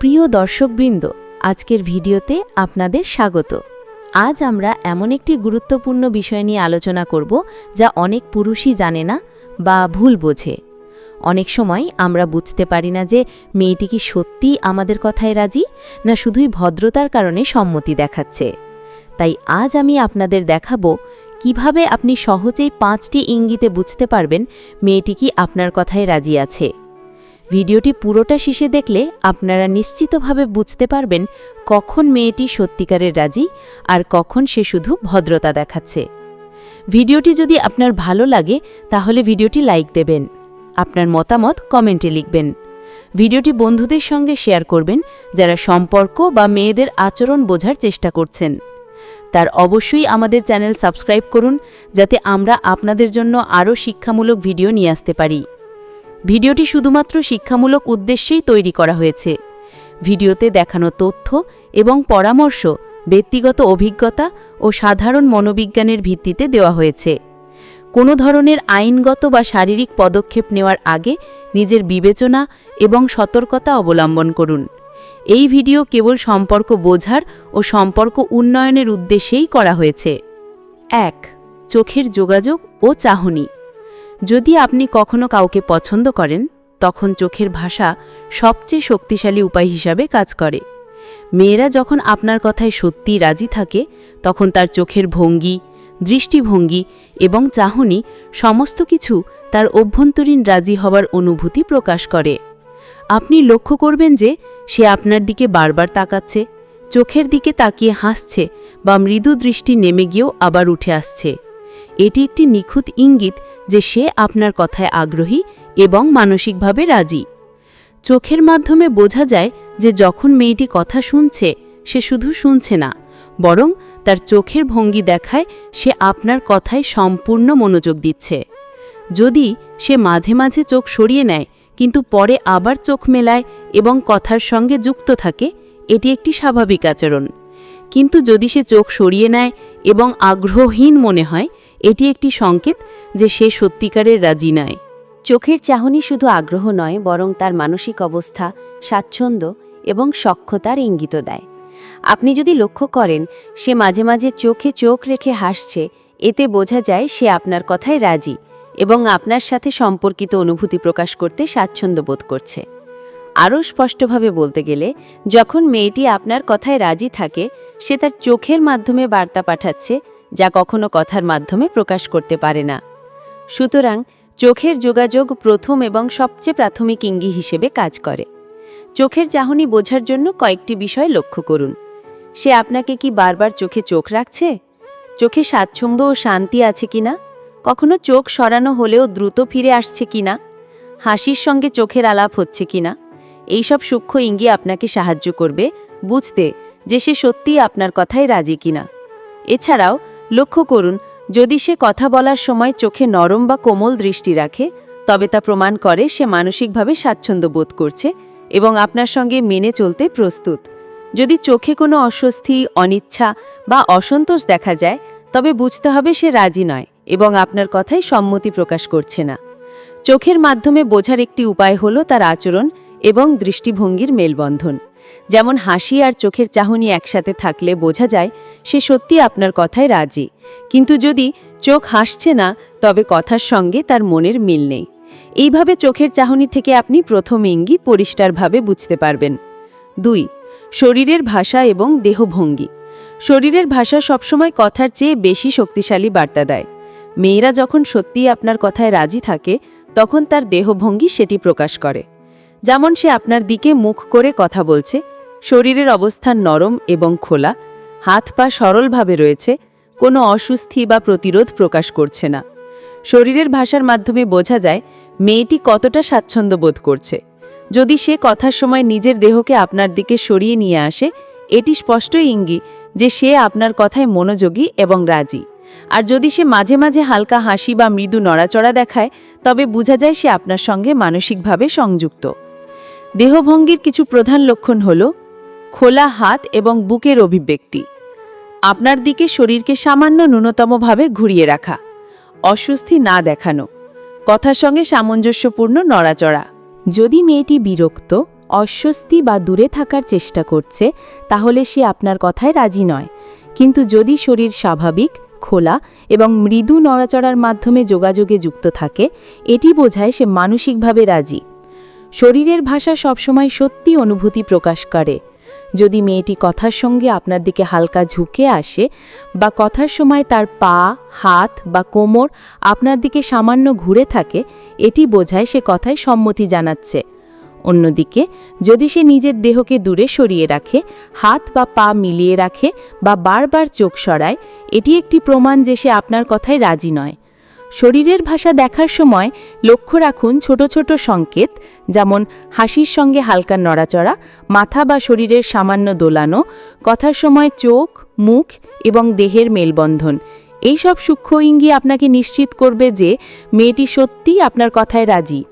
প্রিয় দর্শকবৃন্দ, আজকের ভিডিওতে আপনাদের স্বাগত। আজ আমরা এমন একটি গুরুত্বপূর্ণ বিষয় নিয়ে আলোচনা করব যা অনেক পুরুষই জানে না বা ভুল বোঝে। অনেক সময় আমরা বুঝতে পারি না যে মেয়েটি কি সত্যিই আমাদের কথায় রাজি, না শুধুই ভদ্রতার কারণে সম্মতি দেখাচ্ছে। তাই আজ আমি আপনাদের দেখাবো কীভাবে আপনি সহজেই পাঁচটি ইঙ্গিতে বুঝতে পারবেন মেয়েটি কি আপনার কথায় রাজি আছে। ভিডিওটি পুরোটা শেষে দেখলে আপনারা নিশ্চিতভাবে বুঝতে পারবেন কখন মেয়েটি সত্যিকারের রাজি আর কখন সে শুধু ভদ্রতা দেখাচ্ছে। ভিডিওটি যদি আপনার ভালো লাগে, তাহলে ভিডিওটি লাইক দেবেন। আপনার মতামত কমেন্টে লিখবেন। ভিডিওটি বন্ধুদের সঙ্গে শেয়ার করবেন, যারা সম্পর্ক বা মেয়েদের আচরণ বোঝার চেষ্টা করছেন। তার অবশ্যই আমাদের চ্যানেল সাবস্ক্রাইব করুন, যাতে আমরা আপনাদের জন্য আরও শিক্ষামূলক ভিডিও নিয়ে আসতে পারি। ভিডিওটি শুধুমাত্র শিক্ষামূলক উদ্দেশ্যেই তৈরি করা হয়েছে। ভিডিওতে দেখানো তথ্য এবং পরামর্শ, ব্যক্তিগত অভিজ্ঞতা ও সাধারণ মনোবিজ্ঞানের ভিত্তিতে দেওয়া হয়েছে। কোনো ধরনের আইনগত বা শারীরিক পদক্ষেপ নেওয়ার আগে নিজের বিবেচনা এবং সতর্কতা অবলম্বন করুন। এই ভিডিও কেবল সম্পর্ক বোঝার ও সম্পর্ক উন্নয়নের উদ্দেশ্যেই করা হয়েছে। এক, চোখের যোগাযোগ ও চাহনি। যদি আপনি কখনো কাউকে পছন্দ করেন, তখন চোখের ভাষা সবচেয়ে শক্তিশালী উপায় হিসাবে কাজ করে। মেয়েরা যখন আপনার কথায় সত্যি রাজি থাকে, তখন তার চোখের ভঙ্গি, দৃষ্টিভঙ্গি এবং চাহনি সমস্ত কিছু তার অভ্যন্তরীণ রাজি হবার অনুভূতি প্রকাশ করে। আপনি লক্ষ্য করবেন যে সে আপনার দিকে বারবার তাকাচ্ছে, চোখের দিকে তাকিয়ে হাসছে বা মৃদু দৃষ্টি নেমে গিয়েও আবার উঠে আসছে। এটি একটি নিখুঁত ইঙ্গিত যে সে আপনার কথায় আগ্রহী এবং মানসিকভাবে রাজি। চোখের মাধ্যমে বোঝা যায় যে যখন মেয়েটি কথা শুনছে, সে শুধু শুনছে না, বরং তার চোখের ভঙ্গি দেখায় সে আপনার কথায় সম্পূর্ণ মনোযোগ দিচ্ছে। যদি সে মাঝে মাঝে চোখ সরিয়ে নেয়, কিন্তু পরে আবার চোখ মেলায় এবং কথার সঙ্গে যুক্ত থাকে, এটি একটি স্বাভাবিক আচরণ। কিন্তু যদি সে চোখ সরিয়ে নেয় এবং আগ্রহহীন মনে হয় এটি একটি সংকেত যে সে সত্যিকারের রাজি নয়। চোখের চাহনি শুধু আগ্রহ নয়, বরং তার মানসিক অবস্থা, স্বাচ্ছন্দ্য এবং সক্ষতার ইঙ্গিত দেয়। আপনি যদি লক্ষ্য করেন, সে মাঝে মাঝে চোখে চোখ রেখে হাসছে, এতে বোঝা যায় সে আপনার কথায় রাজি এবং আপনার সাথে সম্পর্কিত অনুভূতি প্রকাশ করতে স্বাচ্ছন্দ্য বোধ করছে। আরও স্পষ্টভাবে বলতে গেলে, যখন মেয়েটি আপনার কথায় রাজি থাকে, সে তার চোখের মাধ্যমে বার্তা পাঠাচ্ছে যা কখনো কথার মাধ্যমে প্রকাশ করতে পারে না। সুতরাং চোখের যোগাযোগ প্রথম এবং সবচেয়ে প্রাথমিক ইঙ্গি হিসেবে কাজ করে। চোখের চাহনি বোঝার জন্য কয়েকটি বিষয় লক্ষ্য করুন। সে আপনাকে কি বারবার চোখে চোখ রাখছে? চোখে স্বাচ্ছন্দ্য ও শান্তি আছে কিনা কখনো চোখ সরানো হলেও দ্রুত ফিরে আসছে কিনা হাসির সঙ্গে চোখের আলাপ হচ্ছে কিনা এইসব সূক্ষ্ম ইঙ্গি আপনাকে সাহায্য করবে বুঝতে যে সে সত্যিই আপনার কথায় রাজি কিনা এছাড়াও লক্ষ্য করুন, যদি সে কথা বলার সময় চোখে নরম বা কোমল দৃষ্টি রাখে, তবে তা প্রমাণ করে সে মানসিকভাবে স্বাচ্ছন্দ্য বোধ করছে এবং আপনার সঙ্গে মেনে চলতে প্রস্তুত। যদি চোখে কোনো অস্বস্তি, অনিচ্ছা বা অসন্তোষ দেখা যায়, তবে বুঝতে হবে সে রাজি নয় এবং আপনার কথায় সম্মতি প্রকাশ করছে না। চোখের মাধ্যমে বোঝার একটি উপায় হল তার আচরণ এবং দৃষ্টিভঙ্গির মেলবন্ধন। যেমন হাসি আর চোখের চাহনি একসাথে থাকলে বোঝা যায় সে সত্যি আপনার কথায় রাজি। কিন্তু যদি চোখ হাসছে না, তবে কথার সঙ্গে তার মনের মিল নেই। এইভাবে চোখের চাহনি থেকে আপনি প্রথম ইঙ্গি পরিষ্কারভাবে বুঝতে পারবেন। দুই, শরীরের ভাষা এবং দেহভঙ্গি। শরীরের ভাষা সবসময় কথার চেয়ে বেশি শক্তিশালী বার্তা দেয়। মেয়েরা যখন সত্যিই আপনার কথায় রাজি থাকে, তখন তার দেহভঙ্গি সেটি প্রকাশ করে। যেমন সে আপনার দিকে মুখ করে কথা বলছে, শরীরের অবস্থান নরম এবং খোলা, হাত পা সরলভাবে রয়েছে, কোনো অসুস্থি বা প্রতিরোধ প্রকাশ করছে না। শরীরের ভাষার মাধ্যমে বোঝা যায়, মেয়েটি কতটা স্বাচ্ছন্দ্য বোধ করছে। যদি সে কথার সময় নিজের দেহকে আপনার দিকে সরিয়ে নিয়ে আসে, এটি স্পষ্ট ইঙ্গি যে সে আপনার কথায় মনোযোগী এবং রাজি। আর যদি সে মাঝে মাঝে হালকা হাসি বা মৃদু নড়াচড়া দেখায়, তবে বোঝা যায় সে আপনার সঙ্গে মানসিকভাবে সংযুক্ত। দেহভঙ্গির কিছু প্রধান লক্ষণ হল খোলা হাত এবং বুকের অভিব্যক্তি। আপনার দিকে শরীরকে সামান্য ন্যূনতমভাবে ঘুরিয়ে রাখা। অস্বস্তি না দেখানো। কথার সঙ্গে সামঞ্জস্যপূর্ণ নড়াচড়া। যদি মেয়েটি বিরক্ত, অস্বস্তি বা দূরে থাকার চেষ্টা করছে, তাহলে সে আপনার কথায় রাজি নয়। কিন্তু যদি শরীর স্বাভাবিক, খোলা এবং মৃদু নড়াচড়ার মাধ্যমে যোগাযোগে যুক্ত থাকে, এটি বোঝায় সে মানসিকভাবে রাজি। শরীরের ভাষা সবসময় সত্যি অনুভূতি প্রকাশ করে। যদি মেয়েটি কথার সঙ্গে আপনার দিকে হালকা ঝুঁকে আসে বা কথার সময় তার পা, হাত বা কোমর আপনার দিকে সামান্য ঘুরে থাকে, এটি বোঝায় সে কথায় সম্মতি জানাচ্ছে। অন্যদিকে, যদি সে নিজের দেহকে দূরে সরিয়ে রাখে, হাত বা পা মিলিয়ে রাখে বা বারবার চোখ সরায়, এটি একটি প্রমাণ যে সে আপনার কথায় রাজি নয়। শরীরের ভাষা দেখার সময় লক্ষ্য রাখুন ছোট ছোট সংকেত, যেমন হাসির সঙ্গে হালকা নড়াচড়া, মাথা বা শরীরের সামান্য দোলানো, কথার সময় চোখ, মুখ এবং দেহের মেলবন্ধন। এই সব সূক্ষ্ম ইঙ্গি আপনাকে নিশ্চিত করবে যে মেয়েটি সত্যিই আপনার কথায় রাজি।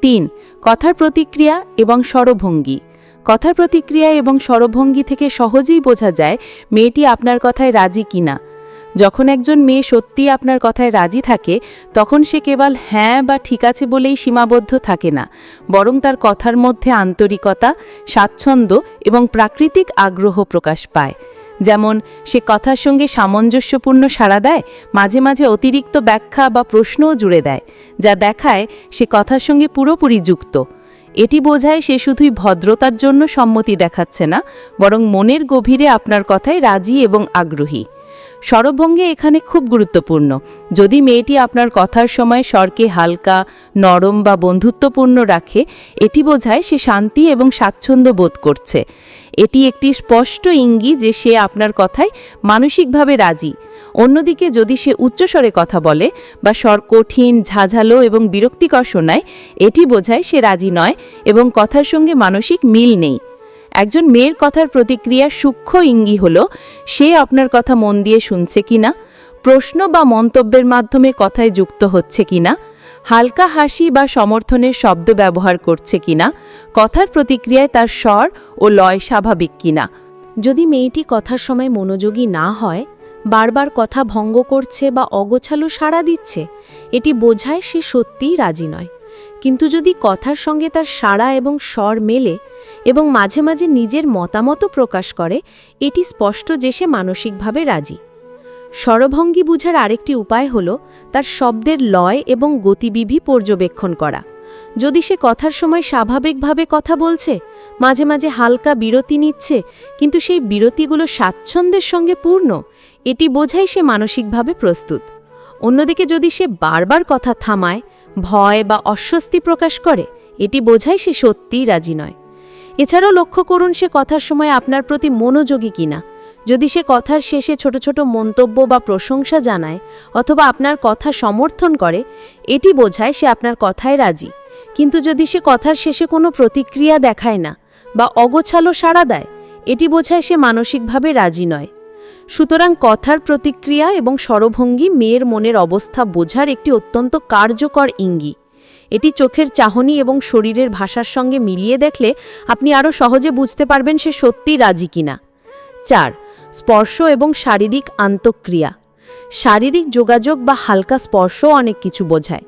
তিন, কথার প্রতিক্রিয়া এবং স্বরভঙ্গি। কথার প্রতিক্রিয়া এবং স্বরভঙ্গি থেকে সহজেই বোঝা যায় মেয়েটি আপনার কথায় রাজি কিনা। যখন একজন মেয়ে সত্যি আপনার কথায় রাজি থাকে, তখন সে কেবল হ্যাঁ বা ঠিক আছে বলেই সীমাবদ্ধ থাকে না, বরং তার কথার মধ্যে আন্তরিকতা, স্বাচ্ছন্দ্য এবং প্রাকৃতিক আগ্রহ প্রকাশ পায়। যেমন, সে কথার সঙ্গে সামঞ্জস্যপূর্ণ সাড়া দেয়, মাঝে মাঝে অতিরিক্ত ব্যাখ্যা বা প্রশ্নও জুড়ে দেয়, যা দেখায় সে কথার সঙ্গে পুরোপুরি যুক্ত। এটি বোঝায় সে শুধুই ভদ্রতার জন্য সম্মতি দেখাচ্ছে না, বরং মনের গভীরে আপনার কথায় রাজি এবং আগ্রহী। স্বরভঙ্গে এখানে খুব গুরুত্বপূর্ণ। যদি মেয়েটি আপনার কথার সময় স্বরকে হালকা, নরম বা বন্ধুত্বপূর্ণ রাখে, এটি বোঝায় সে শান্তি এবং স্বাচ্ছন্দ্য বোধ করছে। এটি একটি স্পষ্ট ইঙ্গি যে সে আপনার কথায় মানসিকভাবে রাজি। অন্যদিকে যদি সে উচ্চস্বরে কথা বলে বা স্বর কঠিন, ঝাঝালো এবং বিরক্তিকর শোনায়, এটি বোঝায় সে রাজি নয় এবং কথার সঙ্গে মানসিক মিল নেই। একজন মেয়ের কথার প্রতিক্রিয়া সূক্ষ্ম ইঙ্গি হল, সে আপনার কথা মন দিয়ে শুনছে কিনা, প্রশ্ন বা মন্তব্যের মাধ্যমে কথায় যুক্ত হচ্ছে কিনা, হালকা হাসি বা সমর্থনের শব্দ ব্যবহার করছে কিনা, কথার প্রতিক্রিয়ায় তার স্বর ও লয় স্বাভাবিক কিনা। যদি মেয়েটি কথার সময় মনোযোগী না হয়, বারবার কথা ভঙ্গ করছে বা অগোছালো সাড়া দিচ্ছে, এটি বোঝায় সে সত্যিই রাজি নয়। কিন্তু যদি কথার সঙ্গে তার সাড়া এবং স্বর মেলে এবং মাঝে মাঝে নিজের মতামতও প্রকাশ করে, এটি স্পষ্ট যে সে মানসিকভাবে রাজি। স্বরভঙ্গি বুঝার আরেকটি উপায় হল তার শব্দের লয় এবং গতিবিধি পর্যবেক্ষণ করা। যদি সে কথার সময় স্বাভাবিকভাবে কথা বলছে, মাঝে মাঝে হালকা বিরতি নিচ্ছে, কিন্তু সেই বিরতিগুলো স্বাচ্ছন্দ্যের সঙ্গে পূর্ণ, এটি বোঝাই সে মানসিকভাবে প্রস্তুত। অন্যদিকে যদি সে বারবার কথা থামায়, ভয় বা অস্বস্তি প্রকাশ করে, এটি বোঝায় সে সত্যিই রাজি নয়। এছাড়াও লক্ষ্য করুন সে কথার সময় আপনার প্রতি মনোযোগী কিনা। যদি সে কথার শেষে ছোট ছোট মন্তব্য বা প্রশংসা জানায় অথবা আপনার কথা সমর্থন করে, এটি বোঝায় সে আপনার কথায় রাজি। কিন্তু যদি সে কথার শেষে কোনো প্রতিক্রিয়া দেখায় না বা অগোছালো সাড়া দেয়, এটি বোঝায় সে মানসিকভাবে রাজি নয়। সুতরাং কথার প্রতিক্রিয়া এবং স্বরভঙ্গি মেয়ের মনের অবস্থা বোঝার একটি অত্যন্ত কার্যকর ইঙ্গি এটি চোখের চাহনি এবং শরীরের ভাষার সঙ্গে মিলিয়ে দেখলে আপনি আরও সহজে বুঝতে পারবেন সে সত্যি রাজি কিনা। চার, স্পর্শ এবং শারীরিক আন্তঃক্রিয়া। শারীরিক যোগাযোগ বা হালকা স্পর্শও অনেক কিছু বোঝায়।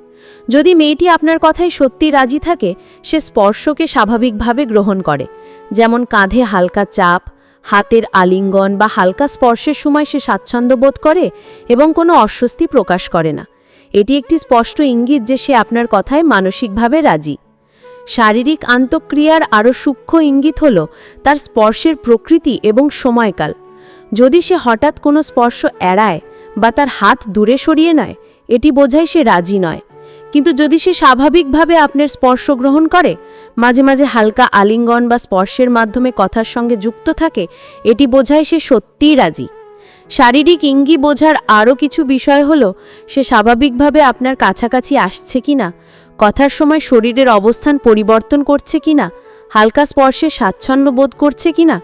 যদি মেয়েটি আপনার কথায় সত্যি রাজি থাকে, সে স্পর্শকে স্বাভাবিকভাবে গ্রহণ করে। যেমন কাঁধে হালকা চাপ, হাতের আলিঙ্গন বা হালকা স্পর্শের সময় সে স্বাচ্ছন্দ্য বোধ করে এবং কোনো অস্বস্তি প্রকাশ করে না। এটি একটি স্পষ্ট ইঙ্গিত যে সে আপনার কথায় মানসিকভাবে রাজি। শারীরিক আন্তঃক্রিয়ার আরও সূক্ষ্ম ইঙ্গিত হল তার স্পর্শের প্রকৃতি এবং সময়কাল। যদি সে হঠাৎ কোনো স্পর্শ এড়ায় বা তার হাত দূরে সরিয়ে নেয়, এটি বোঝায় সে রাজি নয়। কিন্তু যদি সে স্বাভাবিকভাবে আপনার স্পর্শ গ্রহণ করে, মাঝে মাঝে হালকা আলিঙ্গন বা স্পর্শের মাধ্যমে কথার সঙ্গে যুক্ত থাকে, এটি বোঝায় সে সত্যিই রাজি। শারীরিক ইঙ্গি বোঝার আরও কিছু বিষয় হল, সে স্বাভাবিকভাবে আপনার কাছাকাছি আসছে কি না, কথার সময় শরীরের অবস্থান পরিবর্তন করছে কি না, হালকা স্পর্শে স্বাচ্ছন্দ্য বোধ করছে কিনা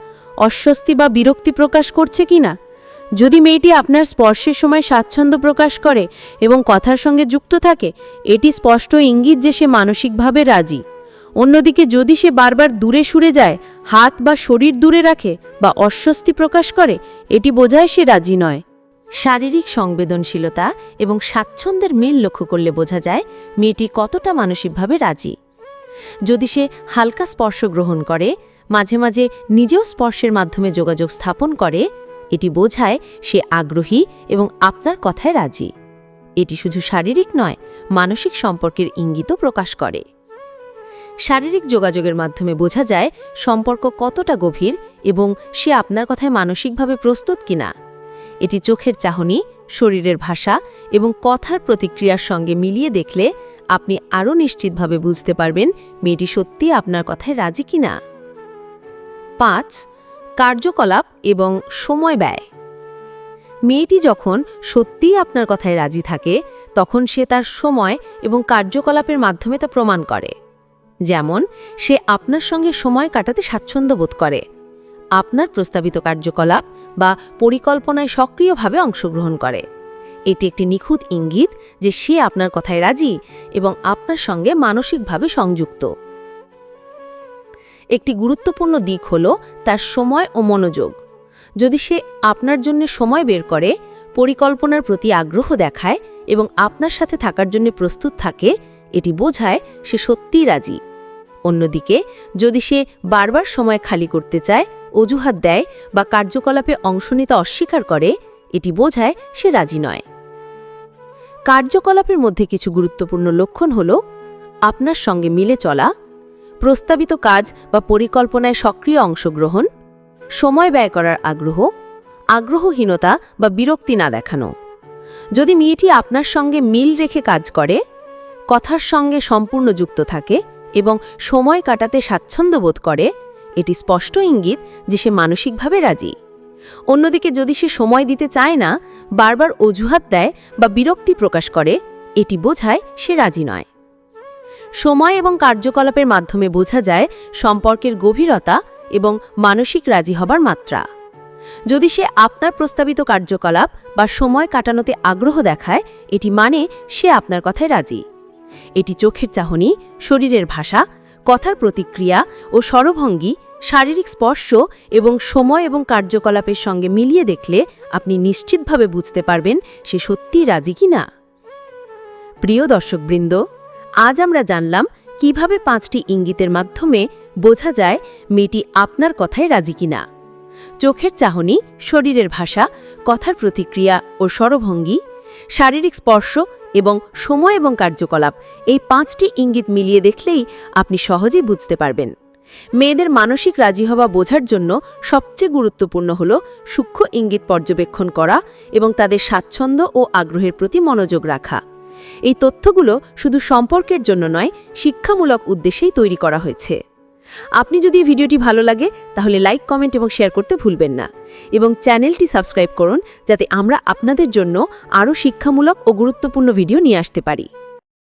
অস্বস্তি বা বিরক্তি প্রকাশ করছে কিনা যদি মেয়েটি আপনার স্পর্শের সময় স্বাচ্ছন্দ্য প্রকাশ করে এবং কথার সঙ্গে যুক্ত থাকে, এটি স্পষ্ট ইঙ্গিত যে সে মানসিকভাবে রাজি। অন্যদিকে যদি সে বারবার দূরে সরে যায়, হাত বা শরীর দূরে রাখে বা অস্বস্তি প্রকাশ করে, এটি বোঝায় সে রাজি নয়। শারীরিক সংবেদনশীলতা এবং স্বাচ্ছন্দ্যের মিল লক্ষ্য করলে বোঝা যায়, মেয়েটি কতটা মানসিকভাবে রাজি। যদি সে হালকা স্পর্শ গ্রহণ করে, মাঝে মাঝে নিজেও স্পর্শের মাধ্যমে যোগাযোগ স্থাপন করে, এটি বোঝায় সে আগ্রহী এবং আপনার কথায় রাজি। এটি শুধু শারীরিক নয়, মানসিক সম্পর্কের ইঙ্গিতও প্রকাশ করে। শারীরিক যোগাযোগের মাধ্যমে বোঝা যায় সম্পর্ক কতটা গভীর এবং সে আপনার কথায় মানসিকভাবে প্রস্তুত কিনা। এটি চোখের চাহনি, শরীরের ভাষা এবং কথার প্রতিক্রিয়ার সঙ্গে মিলিয়ে দেখলে আপনি আরও নিশ্চিতভাবে বুঝতে পারবেন মেয়েটি সত্যি আপনার কথায় রাজি কিনা। পাঁচ, কার্যকলাপ এবং সময় ব্যয়। মেয়েটি যখন সত্যিই আপনার কথায় রাজি থাকে, তখন সে তার সময় এবং কার্যকলাপের মাধ্যমে তা প্রমাণ করে। যেমন, সে আপনার সঙ্গে সময় কাটাতে স্বাচ্ছন্দ্য বোধ করে। আপনার প্রস্তাবিত কার্যকলাপ বা পরিকল্পনায় সক্রিয়ভাবে অংশগ্রহণ করে। এটি একটি নিখুঁত ইঙ্গিত যে সে আপনার কথায় রাজি এবং আপনার সঙ্গে মানসিকভাবে সংযুক্ত। একটি গুরুত্বপূর্ণ দিক হল তার সময় ও মনোযোগ। যদি সে আপনার জন্য সময় বের করে, পরিকল্পনার প্রতি আগ্রহ দেখায় এবং আপনার সাথে থাকার জন্য প্রস্তুত থাকে, এটি বোঝায় সে সত্যিই রাজি। অন্যদিকে, যদি সে বারবার সময় খালি করতে চায়, অজুহাত দেয় বা কার্যকলাপে অংশ নিতে অস্বীকার করে, এটি বোঝায় সে রাজি নয়। কার্যকলাপের মধ্যে কিছু গুরুত্বপূর্ণ লক্ষণ হল আপনার সঙ্গে মিলে চলা, প্রস্তাবিত কাজ বা পরিকল্পনায় সক্রিয় অংশগ্রহণ, সময় ব্যয় করার আগ্রহ, আগ্রহহীনতা বা বিরক্তি না দেখানো। যদি মেয়েটি আপনার সঙ্গে মিল রেখে কাজ করে, কথার সঙ্গে সম্পূর্ণ যুক্ত থাকে এবং সময় কাটাতে স্বাচ্ছন্দ্য বোধ করে, এটি স্পষ্ট ইঙ্গিত যে সে মানসিকভাবে রাজি। অন্যদিকে যদি সে সময় দিতে চায় না, বারবার অজুহাত দেয় বা বিরক্তি প্রকাশ করে, এটি বোঝায় সে রাজি নয়। সময় এবং কার্যকলাপের মাধ্যমে বোঝা যায় সম্পর্কের গভীরতা এবং মানসিক রাজি হবার মাত্রা। যদি সে আপনার প্রস্তাবিত কার্যকলাপ বা সময় কাটানোতে আগ্রহ দেখায়, এটি মানে সে আপনার কথায় রাজি। এটি চোখের চাহনি, শরীরের ভাষা, কথার প্রতিক্রিয়া ও স্বরভঙ্গি, শারীরিক স্পর্শ এবং সময় এবং কার্যকলাপের সঙ্গে মিলিয়ে দেখলে আপনি নিশ্চিতভাবে বুঝতে পারবেন সে সত্যিই রাজি কিনা প্রিয় দর্শকবৃন্দ, আজ আমরা জানলাম কীভাবে পাঁচটি ইঙ্গিতের মাধ্যমে বোঝা যায় মেয়েটি আপনার কথায় রাজি কিনা চোখের চাহনি, শরীরের ভাষা, কথার প্রতিক্রিয়া ও স্বরভঙ্গি, শারীরিক স্পর্শ এবং সময় এবং কার্যকলাপ এই পাঁচটি ইঙ্গিত মিলিয়ে দেখলেই আপনি সহজেই বুঝতে পারবেন। মেয়েদের মানসিক রাজি হওয়া বোঝার জন্য সবচেয়ে গুরুত্বপূর্ণ হল সূক্ষ্ম ইঙ্গিত পর্যবেক্ষণ করা এবং তাদের স্বাচ্ছন্দ্য ও আগ্রহের প্রতি মনোযোগ রাখা। এই তথ্যগুলো শুধু সম্পর্কের জন্য নয়, শিক্ষামূলক উদ্দেশ্যেই তৈরি করা হয়েছে। আপনি যদি ভিডিওটি ভালো লাগে, তাহলে লাইক, কমেন্ট এবং শেয়ার করতে ভুলবেন না। এবং চ্যানেলটি সাবস্ক্রাইব করুন, যাতে আমরা আপনাদের জন্য আরও শিক্ষামূলক ও গুরুত্বপূর্ণ ভিডিও নিয়ে আসতে পারি।